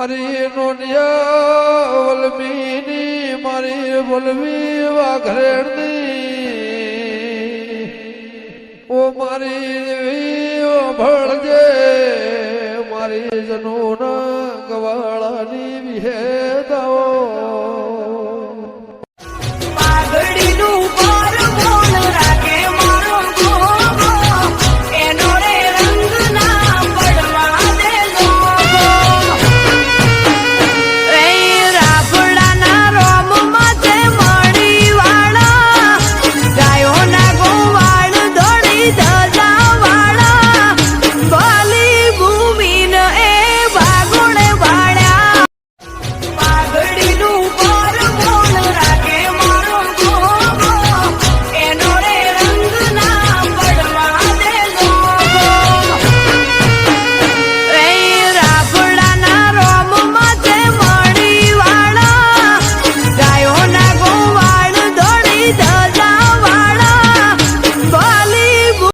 મારી નોડિયા વલમીની મારી બોલવી વાઘરેણની ઓ મારી દેવી, ઓ ભળજે, મારી જનોના ગવાળાની વિહે.